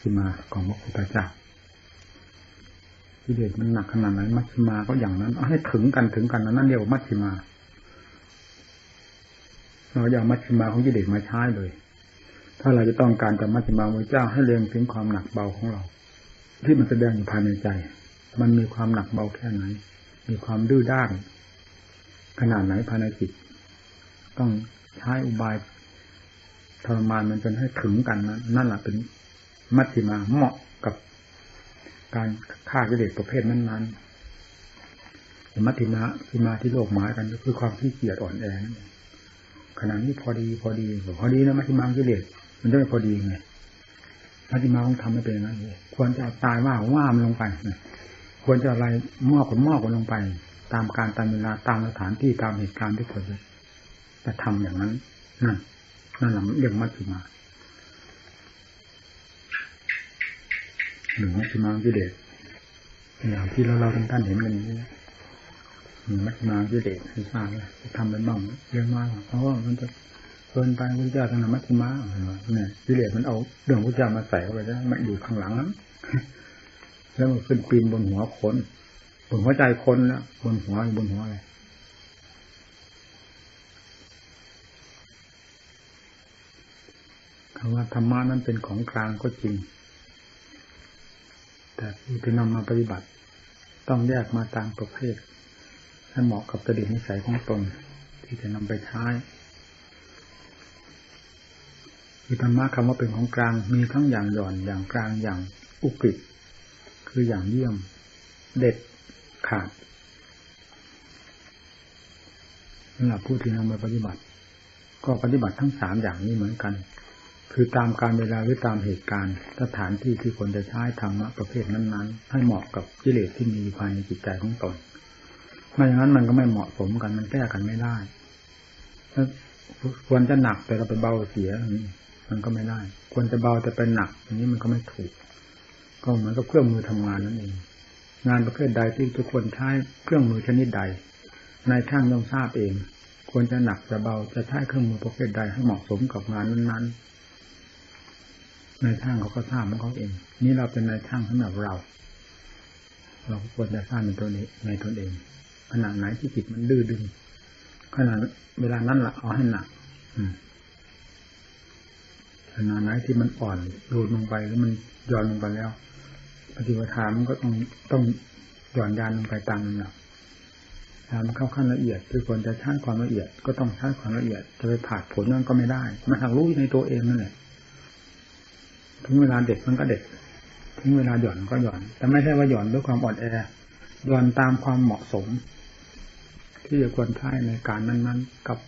ชิมาของพระพุทธเจ้ากิเลสมันหนักขนาดไหนมัชฌิมาก็อย่างนั้นเอาให้ถึงกันถึงกันนั่นเรียกว่ามัชฌิมาเราอย่ามัชฌิมาของกิเลสมาใช้เลย ถ้าเราจะต้องการจะมัชฌิมาพระเจ้าให้เรียงถึงความหนักเบาของเรา ที่มันแสดงอยู่ภายในใจ มันมีความหนักเบาแค่ไหน มีความดื้อด้าน ขนาดไหนภายในจิต ต้องใช้อุบายทรมานมันจนให้ถึงกันนั้นนั่นแหละเป็น มัชฌิมาเหมาะกับการฆ่ากิเลสประเภทนั้นๆมัชฌิมาทิมาที่โลกหมายกันก็คือความขี้เกียจอ่อนแอนั่นเองขณะนี้พอดีพอดีพอดีนะมัชฌิมากิเลสมันจะไม่พอดีไงมัชฌิมาต้องทำให้เป็นอย่างนั้นเลยควรจะตายว่าว่ามันลงไปควรจะอะไรมอบผลมอบกันลงไป ตามการตามเวลาตามสถานที่ตามเหตุการณ์ที่ควรจะจะทำอย่างนั้นนั่นนั่นแหละเรียกมัชฌิมา หนึ่งมัชฌิมากิเลสอย่างที่เราเราท่านเห็นกันนี้หนึ่งมัชฌิมากิเลสให้ทราบเลยทำเป็นบ้างเรื่องมากเพราะว่ามันจะเกินไปพระเจ้าทางมัชฌิมาเนี่ยกิเลสมันเอาเรื่องพระเจ้ามาใส่เข้าไปแล้วมันอยู่ข้างหลังนั้นแล้วมันขึ้นปีนบนหัวคนบนหัวใจคนนะบนหัวบนหัวอะไรคำว่าธรรมะนั้นเป็นของกลางก็จริง แต่ผู้ที่นำมาปฏิบัติ ต้องแยกมาตามประเภทให้เหมาะกับกระดิ่งนิสัยของตนที่จะนำไปใช้คือธรรมะคำว่าเป็นของกลางมีทั้งอย่างหย่อนอย่างกลางอย่างอุกฤษคืออย่างเยี่ยม เด็ดขาดสำหรับผู้ที่นำมาปฏิบัติ ก็ปฏิบัติทั้งสามอย่างนี้เหมือนกัน คือตามการเวลาหรือตามเหตุการณ์สถานที่ที่คนจะใช้ธรรมะประเภทนั้นๆ ให้เหมาะกับกิเลสที่มีภายในจิตใจของตนไม่อย่างนั้นมันก็ไม่เหมาะสมกันมันแก้กันไม่ได้ถ้าควรจะหนักแต่เราไปเบาเสียมันก็ไม่ได้ ควรจะเบาแต่ไปหนักอย่างนี้มันก็ไม่ถูก ก็เหมือนกับเครื่องมือทำงานนั่นเองงานประเภทใดที่ทุกคนใช้เครื่องมือชนิดใดนายช่างย่อมทราบเอง ควรจะหนักจะเบาจะใช้เครื่องมือประเภทใดให้เหมาะสมกับงานนั้นๆ นายช่างเขาก็ทราบของเขาเอง นี่เราเป็นนายช่างสำหรับเรา เราควรจะทราบในตัวนี้ในตนเองขนาดไหนที่จิตมันดื้อดึงขนาดเวลานั้นละเอาให้หนักขนาดไหนที่มันอ่อนโดดลงไปแล้วมันย่อนลงไปแล้วปฏิปทามันก็ต้องต้องหย่อนยานลงไปตามนั้นแหละถ้ามันเข้าขั้นละเอียดคือควรจะใช้ความละเอียด ก็ต้องใช้ความละเอียดจะไปผ่าผลนั่นก็ไม่ได้มันทางรู้ในตัวเองนั่นแหละ ถึงเวลาเด็กมันก็เด็ก ถึงเวลาหย่อนก็หย่อน แต่ไม่ใช่ว่าหย่อนด้วยความอ่อนแอหย่อนตามความเหมาะสม ที่จะควรใช้ในการนั้น ๆ กับ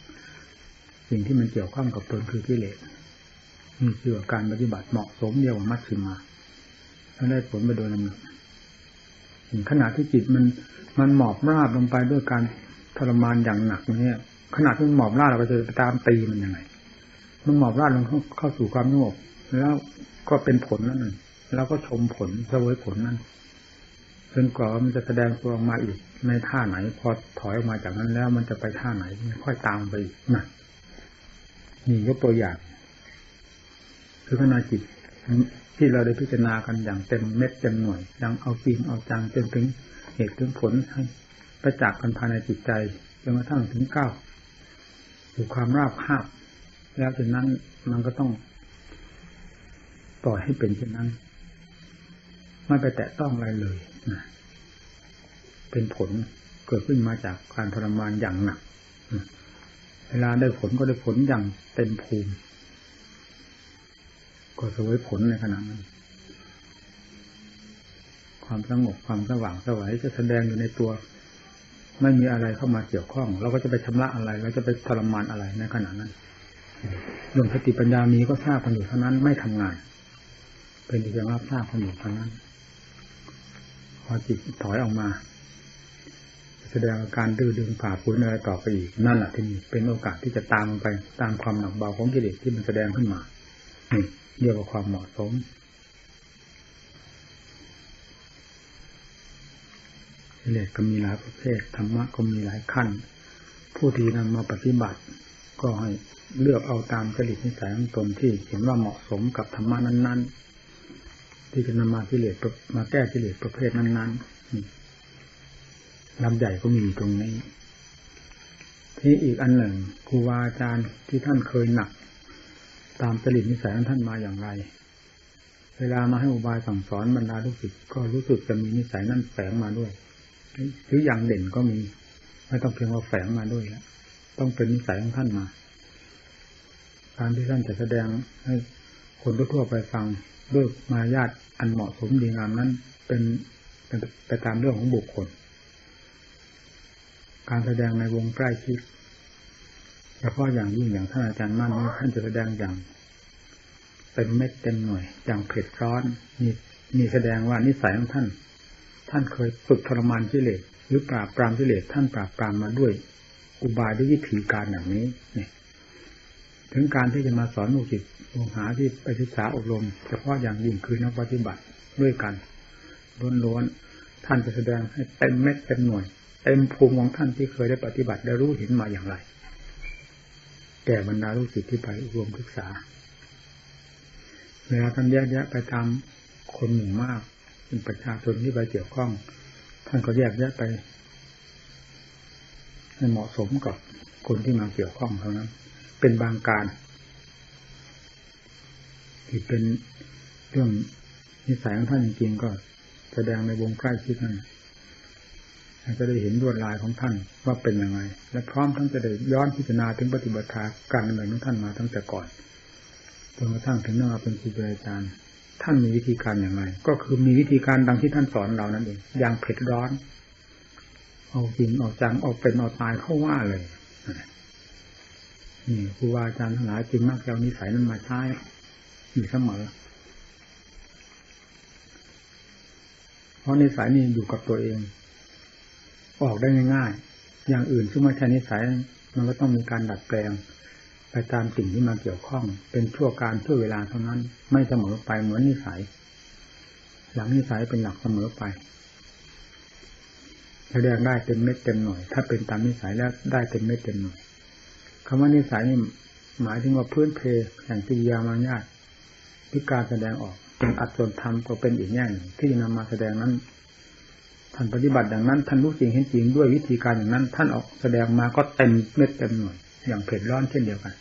สิ่งที่มันเกี่ยวข้องกับตนคือกิเลสมีเชื่อการปฏิบัติเหมาะสมเดียวกับมัชชิมาแล้วได้ผลไปโดยลำดับขณะที่จิตมันมันหมอบราบลงไปด้วยการทรมานอย่างหนักเนี่ยขณะที่มันหมอบราบเราก็จะไปตามตีมันยังไงมันหมอบราบลงเข้าสู่ความสงบ แล้วก็เป็นผลนั่นเองแล้วก็ชมผลเสวยผลนั้นจนกว่ามันจะแสดงตัวออกมาอีกในท่าไหน พอถอยออกมาจากนั้นแล้ว มันจะไปท่าไหนค่อยตามไปอีกนะนี่ยกตัวอย่างคือขณะจิตที่เราได้พิจารณากันอย่างเต็มเม็ดเต็มหน่วยยังเอาจริงเอาจังจนถึงเหตุถึงผลให้ประจักษ์กันภายในจิตใจจนกระทั่งถึงเก้าสู่ความราบคาบแล้วจากนั้นมันก็ต้อง ปล่อยให้เป็นเช่นนั้น ไม่ไปแตะต้องอะไรเลยนะเป็นผลเกิดขึ้นมาจากการทรมานอย่างหนัก เวลาได้ผลก็ได้ผลอย่างเต็มภูมิ ก็สวยผลในขณะนั้น ความสงบความสว่างสวัยจะแสดงอยู่ในตัว ไม่มีอะไรเข้ามาเกี่ยวข้อง เราก็จะไปชำระอะไร เราจะไปทรมานอะไรในขณะนั้นดวงสติปัญญามีก็ทราบกันอยู่เท่านั้นไม่ทำงาน เป็นเพียงรับทราบความอยู่เท่านั้น พอจิตถอยออกมา แสดงอาการดื้อดึงผ่าฝืนอะไรต่อไปอีกนั่นแหละที่นี่เป็นโอกาสที่จะตามไปตามความหนักเบาของกิเลสที่มันแสดงขึ้นมานี่เรียกว่าความเหมาะสมกิเลสก็มีหลายประเภทธรรมะก็มีหลายขั้น ผู้ที่นำมาปฏิบัติ ก็ให้เลือกเอาตามจริตนิสัยของตนที่เห็นว่าเหมาะสมกับธรรมะนั้น ๆ ที่จะนำมากิเลสมาแก้กิเลสประเภทนั้นๆลำใหญ่ก็มีตรงนี้ที่อีกอันหนึ่งครูบาอาจารย์ที่ท่านเคยหนัก ตามจริตนิสัยของท่านมาอย่างไร เวลามาให้อุบายสั่งสอนบรรดาลูกศิษย์ก็รู้สึกจะมีนิสัยนั่นแฝงมาด้วยหรืออย่างเด่นก็มี ไม่ต้องเพียงว่าแฝงมาด้วยแล้วต้องเป็นนิสัยของท่านมาการที่ท่านจะแสดงให้คนทั่วไปฟัง ด้วยมารยาทอันเหมาะสมดีงามนั้น เป็นเป็นไปตามเรื่องของบุคคล การแสดงในวงใกล้ชิดเฉพาะอย่างยิ่งอย่างท่านอาจารย์มั่นท่านจะแสดงอย่างเป็นเม็ดเต็มหน่วยอย่างเผ็ดร้อนมีมีแสดงว่านิสัยของท่าน ท่านเคยฝึกทรมานกิเลสหรือปราบปรามกิเลสท่านปราบปรามมาด้วย อุบายด้วยวิธีการอย่างนี้เนี่ย ถึงการที่จะมาสอนลูกศิษย์ลูกหาที่ไปศึกษาอบรมเฉพาะอย่างยิ่งคือนักปฏิบัติด้วยกันล้วนๆท่านจะแสดงให้เต็มเม็ดเต็มหน่วยเต็มภูมิของท่านที่เคยได้ปฏิบัติได้รู้เห็นมาอย่างไรแก่บรรดาลูกศิษย์ที่ไปอบรมศึกษาเวลาท่านแยกแยะไปตามคนหมู่มากเป็นประชาชนที่ไปเกี่ยวข้อง ท่านก็แยกแยะไปให้เหมาะสมกับคนที่มาเกี่ยวข้องเท่านั้น เป็นบางการที่เป็นเรื่องนิสัยของท่านจริงๆก็แสดงในวงใกล้ชิดนั่นจะได้เห็นลวดลายของท่านว่าเป็นยังไง และพร้อมทั้งจะได้ย้อนพิจารณาถึงปฏิบัติการดำเนินของท่านมาตั้งแต่ก่อนจนกระทั่งถึงมาเป็นครูอาจารย์ ท่านมีวิธีการอย่างไร ก็คือมีวิธีการดังที่ท่านสอนเรานั่นเองอย่างเผ็ดร้อน เอาจริงเอาจังเอาเป็นเอาตายเข้าว่าเลย ครูอาจารย์ทั้งหลายจึงมักจะเอานิสัยนั้นมาใช้อยู่เสมอ เพราะนิสัยนี่อยู่กับตัวเอง ออกได้ง่ายๆ อย่างอื่นซึ่งไม่ใช่นิสัยมันก็ต้องมีการดัดแปลง ไปตามสิ่งที่มาเกี่ยวข้อง เป็นชั่วการชั่วเวลาเท่านั้น ไม่เสมอไปเหมือนนิสัย หลังนิสัยเป็นหลักเสมอไปแสดงได้เต็มเม็ดเต็มหน่วย ถ้าเป็นตามนิสัยแล้วได้เต็มเม็ดเต็มหน่วยำว่านิสัยนี่หมายถึงว่าพื้นเพแห่งกิริยามารยาทหรือการแสดงออกเป็นอัตส่วนธรรมก็เป็นอีกแง่หนึ่งที่จะนำมาแสดงนั้นท่านปฏิบัติอย่างนั้นท่านรู้จริงเห็นจริงด้วยวิธีการอย่างนั้น ท่านออกแสดงมาก็เต็มเม็ดเต็มหน่วยอย่างเผ็ดร้อนเช่นเดียวกัน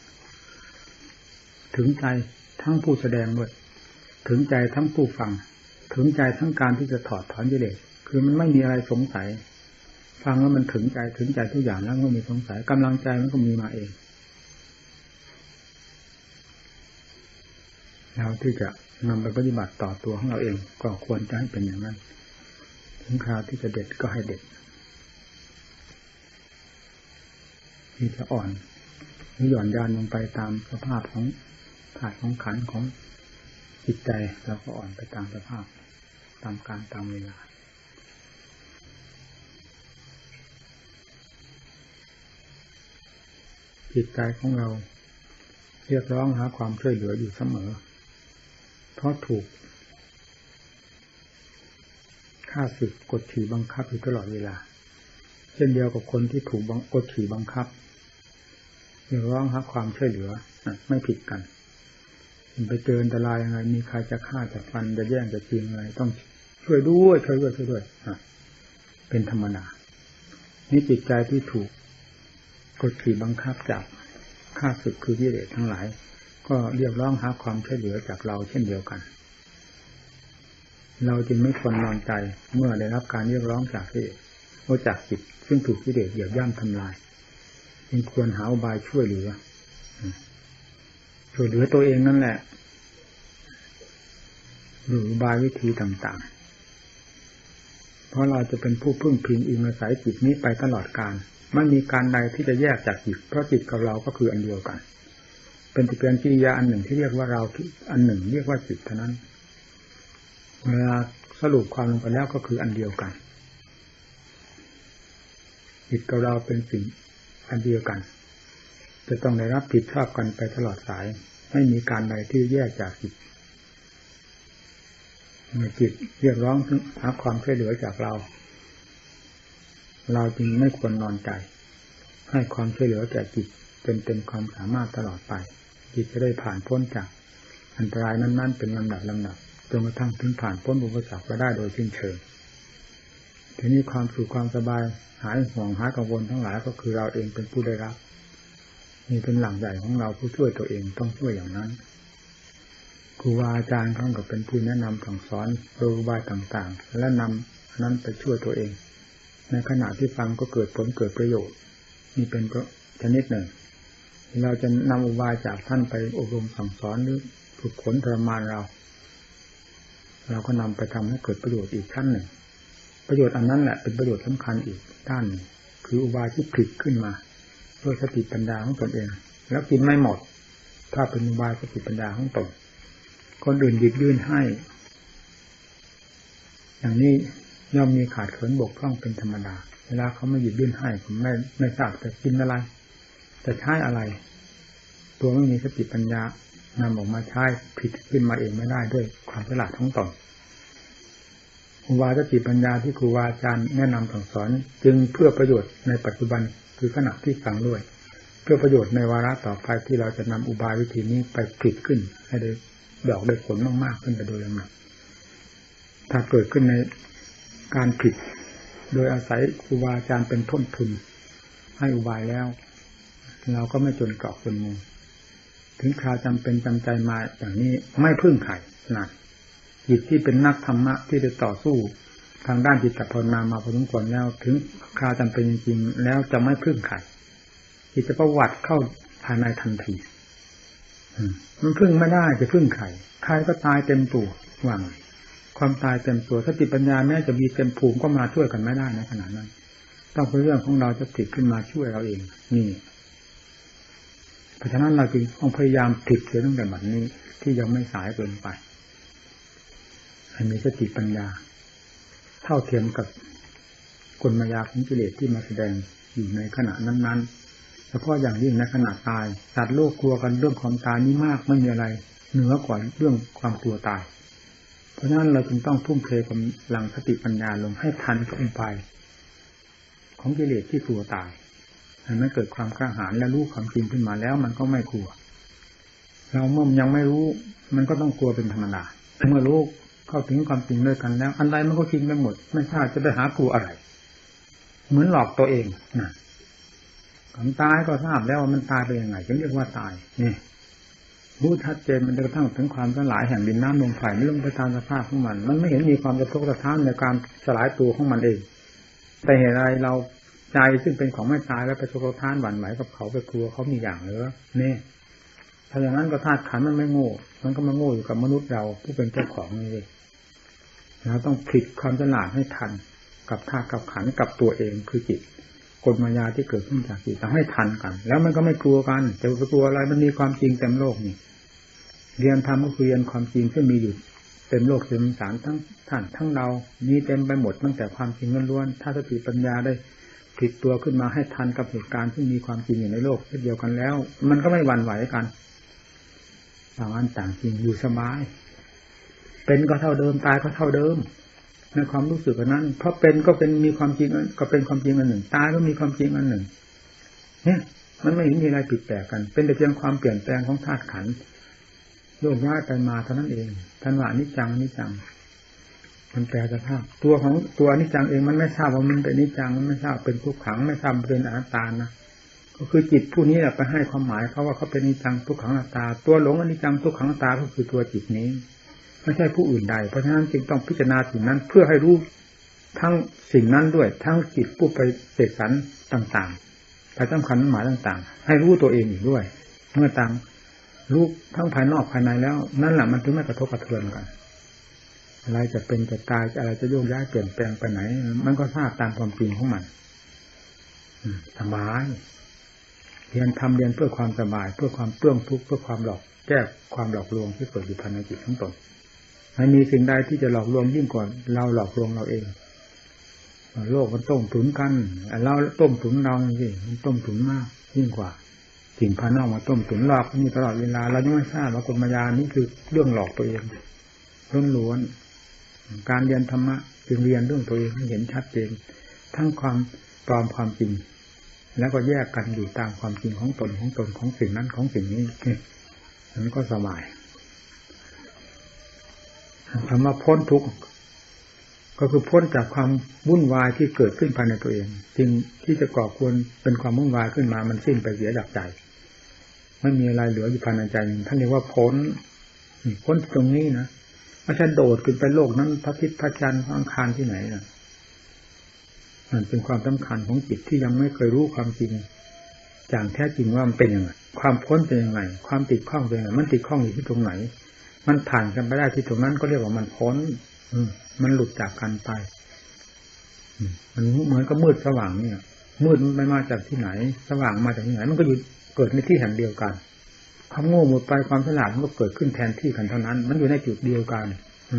ถึงใจทั้งผู้แสดงด้วยถึงใจทั้งผู้ฟัง ถึงใจทั้งการที่จะถอดถอนกิเลสคือมันไม่มีอะไรสงสัย ฟังแล้วมันถึงใจถึงใจทุกอย่างแล้วก็มีสงสัยกำลังใจมันก็มีมาเอง แล้วที่จะนำไปปฏิบัติต่อตัวของเราเองก็ควรจะให้เป็นอย่างนั้น ถึงคราวที่จะเด็ดก็ให้เด็ดที่จะอ่อนหรือหย่อนยานลงไปตามสภาพของถาดของขันของจิตใจเราก็อ่อนไปตามสภาพ ตามการตามเวลาจิตใจของเราเรียกร้องหาความช่วยเหลืออยู่เสมอ เพราะถูกฆ่าศึกกดขี่บังคับอยู่ตลอดเวลา เช่นเดียวกับคนที่ถูกกดขี่บังคับหรือร้องหาความช่วยเหลือไม่ผิดกันไปเจออันตรายยังไง มีใครจะฆ่าจะฟันจะแย่งจะจริงอะไรต้องช่วยด้วยช่วยด้วยช่วยด้วยเป็นธรรมดานี่จิตใจที่ถูกกดขี่บังคับจากฆ่าศึกคือกิเลสทั้งหลาย ก็เรียกร้องหาความช่วยเหลือจากเราเช่นเดียวกัน เราจึงไม่ควรนอนใจเมื่อได้รับการเรียกร้องจากที่โอจากจิตซึ่งถูกกิเลสเหยียบย่ำทำลายจึงควรหาอุบายช่วยเหลือช่วยเหลือตัวเองนั่นแหละหรืออุบายวิธีต่างๆ เพราะเราจะเป็นผู้พึ่งพิงอิงอาศัยจิตนี้ไปตลอดกาลไม่มีการใดที่จะแยกจากจิตเพราะจิตกับเราก็คืออันเดียวกัน เป็นเพียงกิริยาอันหนึ่งที่เรียกว่าเราอันหนึ่ง เรียกว่าจิตเท่านั้นเวลาสรุปความลงไปแล้วก็คืออันเดียวกันจิตกับเราเป็นสิ่งอันเดียวกัน จะต้องได้รับผิดชอบกันไปตลอดสาย ไม่มีการใดที่แยกจากจิตเมื่อจิตเรียกร้องหาความช่วยเหลือจากเรา เราจึงไม่ควรนอนใจ ให้ความช่วยเหลือแก่จิตเป็นเต็มความสามารถตลอดไป จิตจะได้ผ่านพ้นจากอันตรายนั้นๆเป็นลำดับลำดับจนกระทั่งถึงผ่านพ้นอุปสรรคไปได้โดยสิ้นเชิงทีนี้ความสุขความสบายหายห่วงหายกังวลทั้งหลายก็คือเราเองเป็นผู้ได้รับนี่เป็นหลังใหญ่ของเราผู้ช่วยตัวเองต้องช่วยอย่างนั้นครูบาอาจารย์เขาก็เป็นผู้แนะนำสั่งสอนโดยบายต่างๆ และนำนั้นไปช่วยตัวเอง ในขณะที่ฟังก็เกิดผลเกิดประโยชน์นี่เป็นชนิดหนึ่ง เราจะนำอุบายจากท่านไปอบรมสั่งสอนหรือฝึกฝนทรมานเรา เราก็นำไปทำให้เกิดประโยชน์อีกขั้นหนึ่ง ประโยชน์อันนั้นแหละเป็นประโยชน์สำคัญอีกด้านหนึ่งคืออุบายที่ผลิตขึ้นมาด้วยสติปัญญาของตนเอง แล้วกินไม่หมด ถ้าเป็นอุบายสติปัญญาของตนคนอื่นหยิบยื่นให้ อย่างนี้ย่อมมีขาดเขินบกพร่องเป็นธรรมดา เวลาเขาไม่หยิบยื่นให้ผมไม่ไม่ทราบจะกินอะไร จะใช้อะไร ตัวไม่มีสติปัญญานำออกมาใช้ผิดขึ้นมาเองไม่ได้ด้วยความฉลาดของตนครูบาสติปัญญาที่ครูบาอาจารย์แนะนำสั่งสอน จึงเพื่อประโยชน์ในปัจจุบันคือขณะที่ฟังด้วย เพื่อประโยชน์ในวาระต่อไปที่เราจะนำอุบายวิธีนี้ไปผลิตขึ้น ให้ได้ดอกได้ผลมากๆขึ้นไปโดยลำดับถ้าเกิดขึ้นในการผิดโดยอาศัยครูบาอาจารย์เป็นต้นทุน ให้อุบายแล้ว เราก็ไม่จนเกาะจนมุงถึงคราวจำเป็นจำใจมาอย่างนี้ไม่พึ่งไข่นะจิตที่เป็นนักธรรมะที่จะต่อสู้ทางด้านจิตภาวนามาพอสมควรแล้ว ถึงคราวจำเป็นจริงๆแล้วจะไม่พึ่งไข่จิตจะประวัติเข้าภายในทันทีมันพึ่งไม่ได้จะพึ่งไข่ใครก็ตายเต็มตัวหวังความตายเต็มตัวสติปัญญาแม้จะมีเต็มภูมิก็มาช่วยกันไม่ได้ในขณะนั้น ต้องเป็นเรื่องของเราจะติดขึ้นมาช่วยเราเอง นี่ เพราะฉะนั้นเราจึงต้องพยายามติดเสียตั้งแต่บัดนี้ที่ยังไม่สายเกินไป ให้มีสติปัญญา เท่าเทียมกับกลมายาของกิเลสที่มาแสดงอยู่ในขณะนั้นๆเฉพาะอย่างยิ่งในขณะตายสัตว์โลกกลัวกันเรื่องความตายนี้มากไม่มีอะไรเหนือกว่าเรื่องความกลัวตาย เพราะฉะนั้นเราจึงต้องทุ่มเทกำลังสติปัญญาลงให้ทันกับอุบายของกิเลสที่กลัวตาย มันเกิดความกล้าหาญและรู้ความจริงขึ้นมาแล้ว มันก็ไม่กลัว เราเมื่อยังไม่รู้ มันก็ต้องกลัวเป็นธรรมดาเมื่อรู้เข้าถึงความจริงด้วยกันแล้วอะไรมันก็จริงไปหมด ไม่ทราบจะไปหากลัวอะไร เหมือนหลอกตัวเองนะความตายก็ทราบแล้วว่ามันตายไปยังไงจึงเรียกว่าตายนี่รู้ชัดเจนมันกระทั่งถึงความสลายแห่งดินน้ำลมไฟไม่ลงไปตามสภาพของมัน มันไม่เห็นมีความกระทบกระทั่งในการสลายตัวของมันเอง แต่เหตุไรเรา ใจซึ่งเป็นของไม่ตายแล้วไปกระทบกทั่งหวั่นไหวกับเขาไปกลัวเขามีอย่างเหรือนี่ถ้าอย่างนั้นก็ธาตุขันมันไม่โง่ มันก็มาโง่อยู่กับมนุษย์เราผู้เป็นเจ้าของนี่เราต้องผลิตความฉลาดให้ทัน กับธาตุกับขันกับตัวเองคือจิตกฎมายาที่เกิดขึ้นจากจิตทำให้ทันกัน แล้วมันก็ไม่กลัวกันจะกลัวอะไรมันมีความจริงเต็มโลกนี่เรียนธรรมก็คือเรียนความจริงที่มีอยู่เต็มโลกเต็มสารทั้งท่านทั้งเรามีเต็มไปหมดตั้งแต่ความจริงล้วนๆถ้าสติปัญญาได้ ผิดตัวขึ้นมาให้ทันกับเหตุการณ์ที่มีความจริงอยู่ในโลกเช่นเดียวกันแล้ว มันก็ไม่หวั่นไหวกันต่างอันต่างจริงอยู่สบาย เป็นก็เท่าเดิมตายก็เท่าเดิมในความรู้สึกนั้น เพราะเป็นก็เป็นมีความจริงก็เป็นความจริงอันหนึ่ง ตายก็มีความจริงอันหนึ่งเนี่ยมันไม่เห็นมีอะไรผิดแปลกกัน เป็นแต่เพียงความเปลี่ยนแปลงของธาตุขันโยกย้ายไปมาเท่านั้นเองท่านวานิจังนิจัง มันแปลสภาพตัวของตัวนิจังเองมันไม่ทราบว่ามันเป็นนิจังมันไม่ทราบเป็นทุกขังไม่ทราบเป็นอนัตตานะก็คือจิตผู้นี้แหละไปให้ความหมายเขาว่าเขาเป็นนิจังทุกขังอนัตตา ตัวหลงอนิจังทุกขังอนัตตาก็คือตัวจิตนี้ไม่ใช่ผู้อื่นใด เพราะฉะนั้นจึงต้องพิจารณาสิ่งนั้นเพื่อให้รู้ทั้งสิ่งนั้นด้วย ทั้งจิตผู้ไปเสกสรรต่างๆแต่สำคัญหมายต่างๆ ให้รู้ตัวเองอีกด้วย เมื่อต่างรู้ทั้งภายนอกภายในแล้ว นั่นแหละมันถึงไม่กระทบกระเทือนกัน อะไรจะเป็นจะตายอะไรจะโยกย้ายเปลี่ยนแปลงไปไหน มันก็ทราบตามความจริงของมันสบายเรียนทำเรียนเพื่อความสบาย เพื่อความเปื้องทุกข์เพื่อความหลอกแก้ความหลอกลวงที่เกิดอยู่ภายในจิตทั้งตนไม่มีสิ่งใดที่จะหลอกลวงยิ่งกว่าเราหลอกลวงเราเอง โลกมันต้มถุนกันเราต้มถุนเราสิมันต้มถุนมากยิ่งกว่าสิ่งภายนอกมาต้มตุ๋นหลอกนี่ตลอดเวลาเรายังไม่ทราบว่ากฎมายานี่คือเรื่องหลอกตัวเองล้วนๆ การเรียนธรรมะจึงเรียนเรื่องตัวเองให้เห็นชัดเจน ทั้งความปลอมความจริง แล้วก็แยกกันอยู่ตามความจริงของตนของตนของสิ่งนั้นของสิ่งนี้นั้นก็สบายคำว่าพ้นทุกข์ก็คือพ้นจากความวุ่นวายที่เกิดขึ้นภายในตัวเองสิ่งที่จะก่อควรเป็นความวุ่นวายขึ้นมามันสิ้นไปเสียจากใจไม่มีอะไรเหลืออยู่ภายในใจท่านเรียกว่าพ้นพ้นตรงนี้นะ ไม่ใช่โดดขึ้นไปโลกนั้นพระพิษพระจันทร์พระอังคารที่ไหนนะมันเป็นความสำคัญของจิตที่ยังไม่เคยรู้ความจริงอย่างแท้จริงว่ามันเป็นยังไงความพ้นเป็นยังไง ความติดข้องเป็นยังไงมันติดข้องอยู่ที่ตรงไหน มันผ่านกันไปได้ที่ตรงนั้นก็เรียกว่ามันพ้น อืมันหลุดจากกันไปมันเหมือนกับมืดสว่างเนี่ย มืดมันมาจากที่ไหน สว่างมาจากที่ไหน มันก็อยู่เกิดในที่แห่งเดียวกัน ความโง่หมดไปความฉลาดมันก็เกิดขึ้นแทนที่กันเท่านั้น มันอยู่ในจุดเดียวกัน อื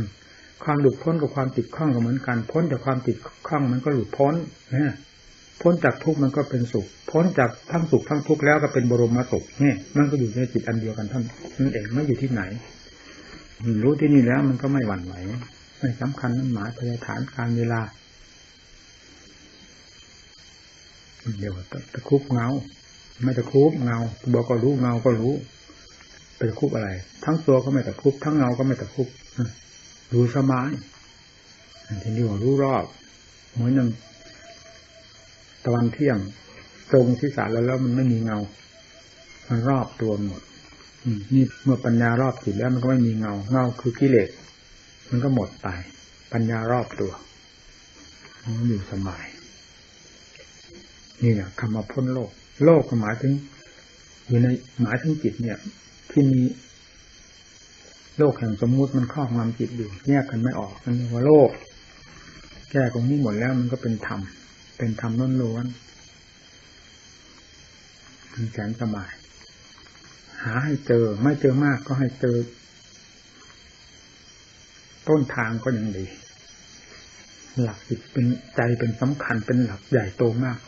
ความหลุดพ้นกับความติดข้องก็เหมือนกัน พ้นจากความติดข้องมันก็หลุดพ้นนะพ้นจากทุกข์มันก็เป็นสุข พ้นจากทั้งสุขทั้งทุกข์แล้วก็เป็นบรมสุขนี่มันก็อยู่ในจิตอันเดียวกันท่านนั่นเองไม่อยู่ที่ไหน รู้ที่นี่แล้วมันก็ไม่หวั่นไหวไม่สำคัญนั่นหมายพยฐานการเวลาเดี๋ยวตะคุบเงา ไม่ตะคุบเงาบอกก็รู้เงาก็รู้ ตะคุบอะไร ทั้งตัวก็ไม่ตะคุบทั้งเงาก็ไม่ตะคุบรู้สบายทีนี้ว่ารู้รอบเหมือนอย่างตะวันเที่ยงตรงที่สาแล้วแล้วมันไม่มีเงา มันรอบตัวหมดนี่เมื่อปัญญารอบจิตแล้วมันก็ไม่มีเงา เงาคือกิเลสมันก็หมดไป ปัญญารอบตัวมันอยู่สบาย นี่แหละคำว่าพ้นโลก โลกหมายถึง อยู่ในหมายถึงจิตเนี่ย ที่มีโลกแห่งสมมุติมันครอบงำจิตอยู่แยกกันไม่ออกนั่นว่าโลก แก้ตรงนี้หมดแล้วมันก็เป็นธรรม เป็นธรรมล้วนๆมันแสนสบาย หาให้เจอ ไม่เจอมากก็ให้เจอ ต้นทางก็ยังดี หลักจิตเป็นใจเป็นสำคัญเป็นหลักใหญ่โตมาก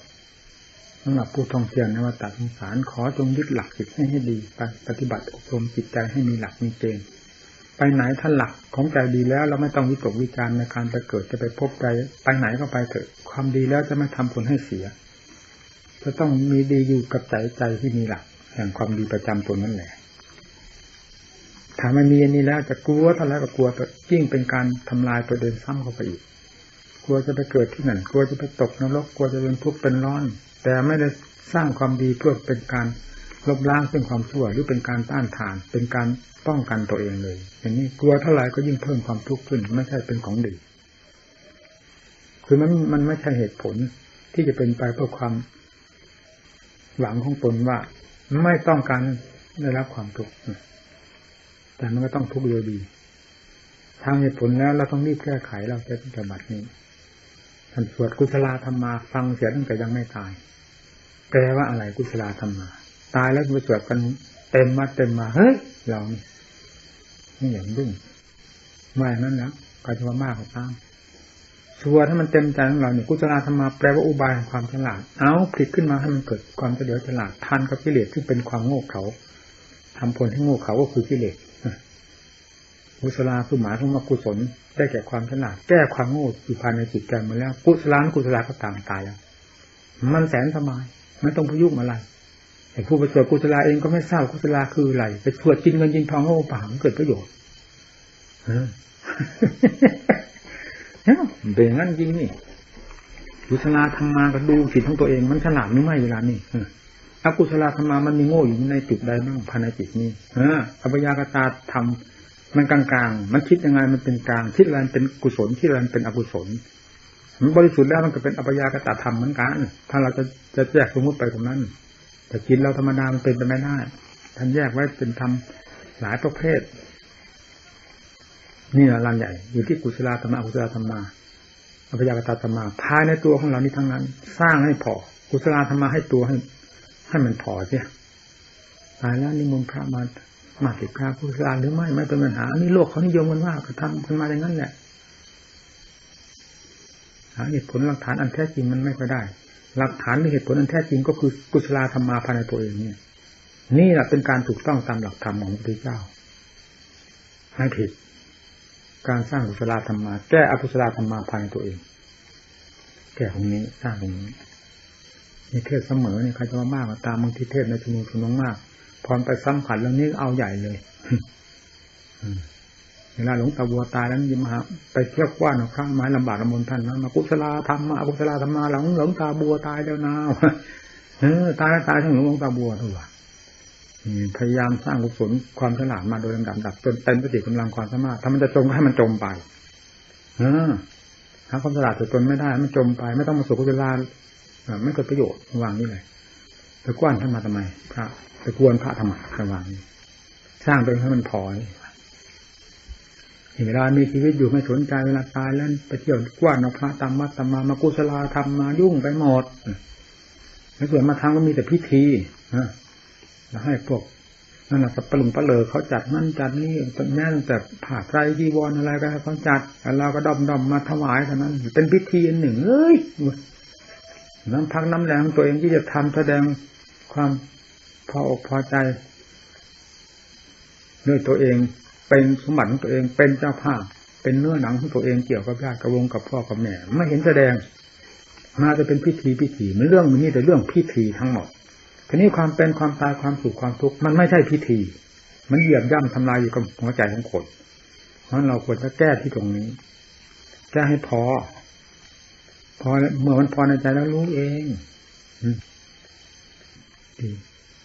สำหรับผู้ท่องเที่ยวนวัตสงสารขอจงยึดหลักจิตให้ให้ดีไปปฏิบัติอบรมจิตใจให้มีหลักมีเกณฑ์ไปไหนถ้านหลักของใจดีแล้วเราไม่ต้องวิตกวิจารในการไปเกิดจะไปพบใจไปไหนก็ไปเถอะความดีแล้วจะไม่ทำผลให้เสีย จะต้องมีดีอยู่กับใจใจที่มีหลักแห่งความดีประจำตนนั่นแหละถ้าไม่มีอันนี้แล้วจะกลัวเท่าไรก็กลัวยิ่งเป็นการทำลายประเด็นซ้ำเข้าไปอีก กลัวจะไปเกิดที่นั่นกลัวจะไปตกนรกกลัวจะเป็นทุกข์เป็นร้อน แต่ไม่ได้สร้างความดีเพื่อเป็นการลบล้างเป็นความชั่วหรือเป็นการต้านทาน เป็นการป้องกันตัวเองเลย อย่างนี้กลัวเท่าไหร่ก็ยิ่งเพิ่มความทุกข์ขึ้นไม่ใช่เป็นของดีคือมันมันไม่ใช่เหตุผลที่จะเป็นไปเพื่อความหวังของตนว่า ไม่ต้องการได้รับความทุกข์แต่มันก็ต้องทุกข์โดยดี ทางเหตุผลแล้วเราต้องรีบแก้ไขเราจะปฏิบัตินี้ ท่านสวดกุศลธรรมาฟังเสียตั้งแต่ยังไม่ตาย แปลว่าอะไรกุศลธรรมาตายแล้วไปสวดกันเต็มมาเต็มมาเฮ้ยเรานี่อย่างรุ่งไม่นั้นนะก็จะว่ามากกว่าตามสวดให้มันเต็มใจของเราเนี่ยกุศลธรรมาแปลว่าอุบายของความฉลาด เอาผลิตขึ้นมาให้มันเกิดความเฉลียวฉลาดทันกับกิเลสที่เป็นความโง่เขลาทำผลให้โง่เขลาก็คือกิเลส กุศลาคือหมายถึงว่ากุศลได้แก่ความฉลาดแก้ความโง่อยู่ภายในจิตใจมาแล้ว กุศลานกุศลาก็ต่างตายแล้วมันแสนสบายไม่ต้องพยุกอะไรแต่ผู้ไปสวดกุศลาเองก็ไม่ทราบกุศลาคืออะไรไปสวดกินเงินกินทองก็ป่ามันเกิดประโยชน์เป็นงั้นจริงนี่กุศลาทำมาก็ดูจิตของตัวเองมันฉลาดหรือไม่เวลานี่อกุศลธรรมามันมีโง่อยู่ในจุดใดบ้างภายในจิตนี้เอออภยากตาทำ มันกลางๆ มันคิดยังไงมันเป็นกลาง คิดอะไรเป็นกุศลคิดอะไรเป็นอกุศล มันบริสุทธิ์แล้วมันก็เป็นอภยากตาธรรมเหมือนกัน ถ้าเราจะจะแยกสมมติไปตรงนั้น แต่จิตเราธรรมดามันเป็นไปไม่ได้ ท่านแยกไว้เป็นธรรมหลายประเภท นี่ละลานใหญ่ อยู่ที่กุศลธรรมะกุศลธรรมาอภยากตาธรรมาภายในตัวของเรานี้ทั้งนั้น สร้างให้พอ กุศลธรรมะให้ตัวให้ให้มันพอเสียตายแล้วนิมนต์พระมา มาติดกาพุทธาหรือไม่ไม่เป็นปัญหาอันนี้โลกเขานิยมกันว่าก็ทำกันมาอย่างนั้นแหละหาเหตุผลหลักฐานอันแท้จริงมันไม่ค่อยได้ หลักฐานหรือเหตุผลอันแท้จริงก็คือกุศลธรรมมาภายในตัวเองเนี่ย นี่แหละเป็นการถูกต้องตามหลักธรรมของพระพุทธเจ้าให้ผิด การสร้างกุศลธรรมมาแก้อกุศลธรรมมาภายในตัวเอง แก้ตรงนี้สร้างตรงนี้มีเทศเสมอเนี่ยใครจะมามากตามบางทีเทศในชุมนุมชุมนุมมาก พอไปสัมผัสเรื่องนี้เอาใหญ่เลยเวลาหลวงตาบัวตายแล้วยิ้มหาไปเที่ยวกว้านข้างไม้ลำบากลำบนท่านนะมากุศลาธรรมมากุศลาธรรมมาหลังหลวงตาบัวตายแล้วนาะเออตายตายทั้งหลวงตาบัวทุกวันพยายามสร้างกุศลความฉลาดมาโดยลำดับดับจนเต็มสติกำลังความสามารถถ้ามันจะจมก็ให้มันจมไปเออหาความฉลาดจนไม่ได้มันจมไป ไม่ต้องมาสู่กุศลาไม่เกิดประโยชน์วางนี่เลย ไปกว้านท่านมาทำไม พระไปกวนพระทำไมวางนี้สร้างเป็นให้มันพอเวลามีชีวิตอยู่ไม่สนใจเวลาตายแล้วไปเที่ยวกว้านเอาพระตามวัดตามมามากุศลาทำมายุ่งไปหมดแล้วส่วนมาทำก็มีแต่พิธีนะแล้วให้พวกนั่นแหละสับปะลุงปะเลอเขาจัดนั่นจัดนี่ตอนนี้แต่ผ่าไตรจีวรอะไรก็เขาจัดแล้วเราก็ดอมดอมมาถวายเท่านั้น เป็นพิธีอันหนึ่งเอ้ยน้ำพักน้ำแรงตัวเองที่จะทำแสดง ความพออกพอใจด้วยตัวเอง เป็นสมบัติของตัวเองเป็นเจ้าภาพ เป็นเนื้อหนังของตัวเองเกี่ยวกับญาติกับวงกับพ่อกับแม่ไม่เห็นแสดง มาจะเป็นพิธีพิธีมันเรื่องมันนี่แต่เรื่องพิธีทั้งหมดทีนี้ความเป็นความตายความสุขความทุกข์มันไม่ใช่พิธี มันเหยียบย่ำทำลายอยู่กับหัวใจของคนเพราะเราควรจะแก้ที่ตรงนี้แก้ให้พอ พอเมื่อมันพอในใจแล้วรู้เอง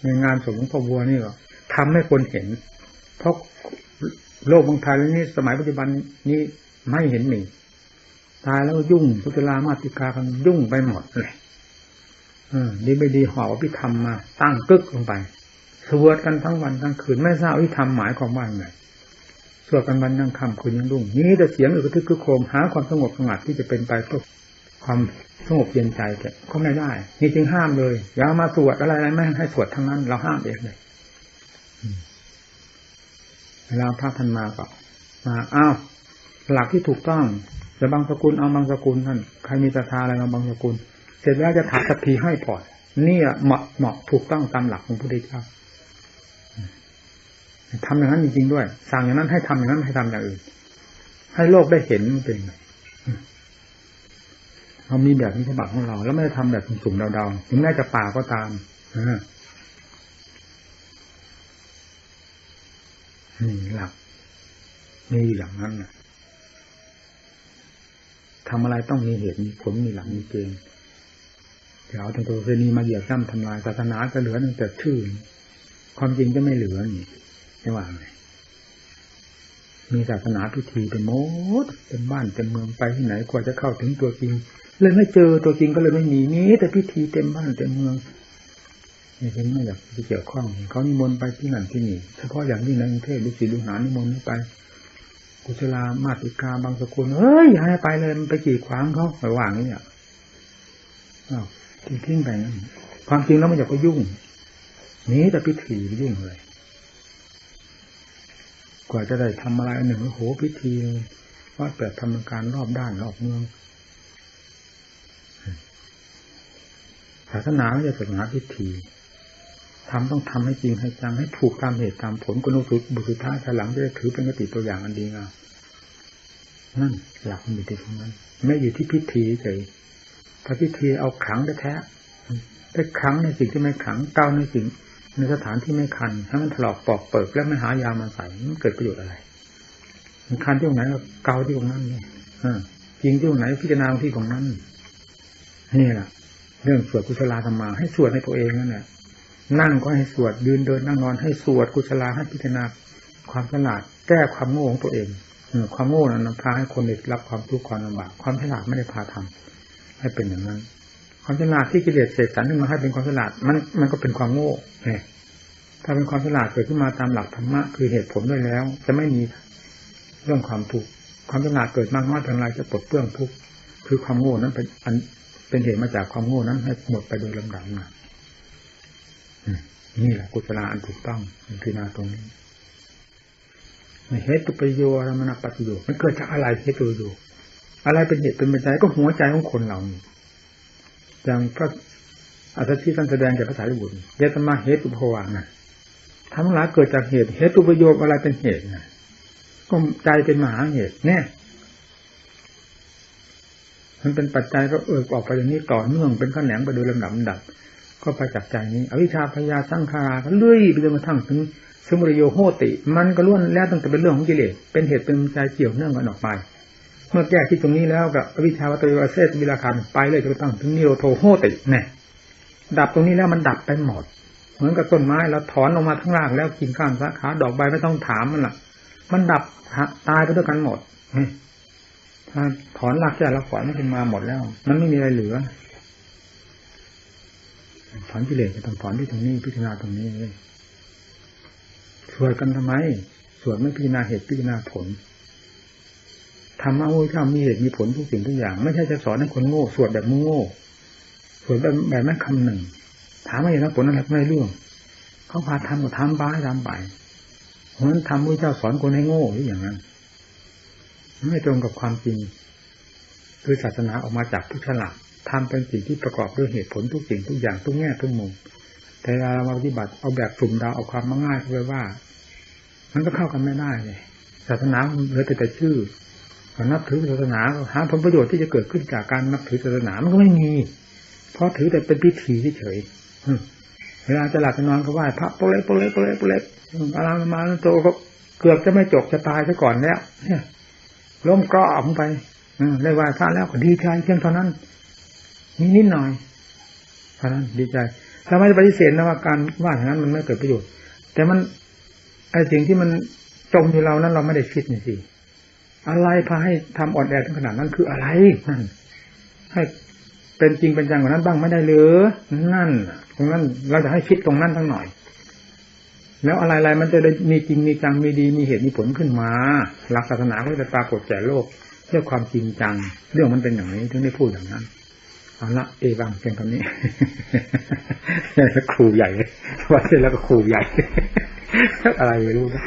ในงานศพของพ่อบัวนี่ก็ทำให้คนเห็น เพราะโลกบางไทยนี้สมัยปัจจุบันนี้ไม่เห็นมีตายแล้วยุ่งพุทธลามาติกากันยุ่งไปหมดเลยดีไม่ดีหอบพิธรรมมา ตั้งกึกลงไป สวดกันทั้งวันทั้งคืน ไม่ทราบวิธรรมหมายความว่าไงสวดกันวันยังค่ำคืนยังรุ่ง นี้แต่เสียงอึกทึกคือโคมหาความสงบสงัดที่จะเป็นไปเพื่อความ สงบเย็นใจแกก็ไม่ได้ นี่จึงห้ามเลยอย่ามาสวดอะไรอะไรไม่ให้สวดทั้งนั้น เราห้ามเองเลยเวลาพระท่านมาก็มาอ้าวหลักที่ถูกต้องจะบางสกุลเอาบางสกุลท่านใครมีศรัทธาอะไรมาบางสกุล เสร็จแล้วจะถาสักทีให้ผ่อนนี่เหมาะเหมาะถูกต้องตามหลักของพระพุทธเจ้าทำอย่างนั้นจริงๆด้วย สั่งอย่างนั้นให้ทำอย่างนั้นให้ทำอย่างอื่น ให้โลกได้เห็นเป็นไง เรามีแบบนี้ฉบับของเรา แล้วไม่ได้ทำแบบสุ่มๆเดาๆถึงแม้จะป่าก็ตามนี่หลักนี่อย่างนั้นนะทำอะไรต้องมีเหตุมีผลมีหลักมีเกณฑ์เดี๋ยวเอาตัวเคนีมาเหยียบย่ำทำลายศาสนาจะเหลือตั้งแต่ชื่อ ความจริงจะไม่เหลือนี่ไม่ว่าไง มีศาสนาพิธีเป็นมดเป็นบ้านเป็นเมืองไปที่ไหนกว่าจะเข้าถึงตัวจริงเลยไม่เจอตัวจริงก็เลยไม่มีนี้แต่พิธีเต็มบ้านเต็มเมืองนี่เป็นไม่อยากจะเกี่ยวข้องเขานิมนต์ไปที่นั่นที่นี่เฉพาะอย่างนี้ในกรุงเทพลูกศิษย์ลูกหานิมนต์ไป กุศลามาติกาบางสกุลเฮ้ยอย่าให้ไปเลยมันไปจีดขวางเขาไปว่างนี่เนี่ยอ้าวทิ้งไปนะความจริงแล้วไม่อยากไปยุ่งนี้แต่พิธียุ่งเลย กว่าจะได้ทำอะไรหนึ่งโอ้โหพิธีว่าแต่ทำการรอบด้านรอบเมืองศาสนาไม่ใช่ศาสนาพิธีทำต้องทำให้จริงให้จังให้ถูกตามเหตุตามผลกุนุสุบุสุท้าหลังจะได้ถือเป็นกติตัวอย่างอันดีงามนั่นหลักมันอยู่ที่ตรงนั้น ไม่อยู่ที่พิธีเฉยถ้าพิธีเอาขังแท้ไปขังในสิ่งที่ไม่ขังเก้าในสิ่ง ในสถานที่ไม่คันให้มันถลอกปอกเปิดแล้วไม่หายามาใส่มันเกิดประโยชน์อะไร มันคันที่ตรงไหนก็เกาที่ตรงนั้นเนี่จริงที่ตรงไหนพิจารณาที่ตรงนั้นนี่แหละเรื่องสวดกุศลธรรมา ให้สวดในตัวเองนั่นแหละนั่งก็ให้สวดยืนเดินนั่งนอนให้สวดกุศลาให้พิจารณาความฉลาดแก้ความโง่ของตัวเองความโง่นั้นพาให้คนได้รับความทุกข์ความลำบากความฉลาดไม่ได้พาทำให้เป็นอย่างนั้น ความฉลาดที่กิเลสเสกสรรขึ้นมาให้เป็นความฉลาดมันมันก็เป็นความโง่เนี่ยถ้าเป็นความฉลาดเกิดขึ้นมาตามหลักธรรมะคือเหตุผลด้วยแล้ว จะไม่มีเรื่องความทุกข์ความฉลาดเกิดมากน้อยเพียงไรจะปลดเปลื้องทุกข์คือความโง่นั้นเป็นอันเป็นเหตุมาจากความโง่นั้นให้หมดไปโดยลำดับมานี่แหละกุศลอันถูกต้องพิจารณาตรงนี้เหตุประโยชน์มนปฏิโยมันเกิดจากอะไรเหตุประโยชน์อะไรเป็นเหตุเป็นปัจจัยก็หัวใจของคนเรา อย่างพระอัตถิท่านแสดงแก่พระสารีบุตรเยตมาเหตุอุปวานะทั้งหลายเกิดจากเหตุเหตุประโยชน์อะไรเป็นเหตุนะก็ใจเป็นมหาเหตุเนี่ยมันเป็นปัจจัยก็เออออกไปอย่างนี้ต่อเนื่องเป็นข้แหนงไปโดยลำดับดับ ก็ไปจากใจนี้ อวิชชาพยาสร้างคาราก็เลื่อยไปจนกระทั่งถึงสมุริโยโหติ มันก็ล้วนแล้วตั้งแต่เป็นเรื่องของกิเลสเป็นเหตุเป็นปัจเกี่ยวเนื่องกันออกไป เมื่อแก้ที่ตรงนี้แล้วกับวิชาวัตโยเซสวิราคันไปเลยจนกระทั่งถึงนิโรโทโหติเนี่ยดับตรงนี้แล้วมันดับไปหมด เหมือนกับต้นไม้เราถอนออกมาทั้งรากแล้วกินข้างสาขาดอกใบไม่ต้องถามมันละมันดับตายไปด้วยกันหมดถ้าถอนรากแก่แล้วถอนมันขึ้นมาหมดแล้ว มันไม่มีอะไรเหลือถอนกิเลสจะต้องถอนที่ตรงนี้พิจารณาตรงนี้เลยสวดกันทำไมสวดไม่พิจารณาเหตุพิจารณาผล ธรรมะพระเจ้ามีเหตุมีผลทุกสิ่งทุกอย่าง ไม่ใช่จะสอนให้คนโง่สวดแบบโง่สวดแบบแบบนั้นคำหนึ่ง ถามว่าอย่างนั้นผลอะไรไม่เรื่องเขาพาทำก็ทำบ้าทำไปเพราะนั้นทำพระเจ้าสอนคนให้โง่หรืออย่างนั้นไม่ตรงกับความจริง คือศาสนาออกมาจากผู้ฉลาดทำเป็นสิ่งที่ประกอบด้วยเหตุผลทุกสิ่งทุกอย่างทุกแง่ทุกมุมแต่เวลาเราปฏิบัติเอาแบบสุ่มดาวเอาความง่ายเข้าไปว่า มันก็เข้ากันไม่ได้เลยศาสนาเหลือแต่แต่ชื่อ นับถือศาสนาหาผลประโยชน์ที่จะเกิดขึ้นจากการนับถือศาสนามันก็ไม่มี เพราะถือแต่เป็นพิธีเฉยเวลาจะหลับจะนอนก็ไหว้พระโปเล็กโปเล็กโปเล็กโปเล็กอารามาโตก็เกือบจะไม่จบจะตายซะก่อนแล้วเนี่ยล้มกรอบไปได้ไหว้พระแล้วก็ดีใจเพียงเท่านั้นนิดนิดหน่อยเท่านั้นดีใจเราไม่ปฏิเสธนะว่าการว่าอย่างนั้นมันไม่เกิดประโยชน์ แต่มันไอ้สิ่งที่มันจมอยู่เรานั้นเราไม่ได้คิดนี่สิ อะไรพาให้ทำอ่อนแอถึงขนาดนั้นคืออะไรนั่นให้เป็นจริงเป็นจังกว่านั้นบ้างไม่ได้หรือนั่นตรงนั้นเราจะให้คิดตรงนั้นทั้งหน่อย แล้วอะไรๆมันจะได้มีจริงมีจังมีดีมีเหตุมีผลขึ้นมา หลักศาสนาก็จะปรากฏแก่โลกเรื่องความจริงจัง เรื่องมันเป็นอย่างนี้ถึงได้พูดอย่างนั้นเอาละเอวังเพียงคำนี้ครูใหญ่ว่าเสร็จแล้วก็ครูใหญ่อะไรไม่รู้นะ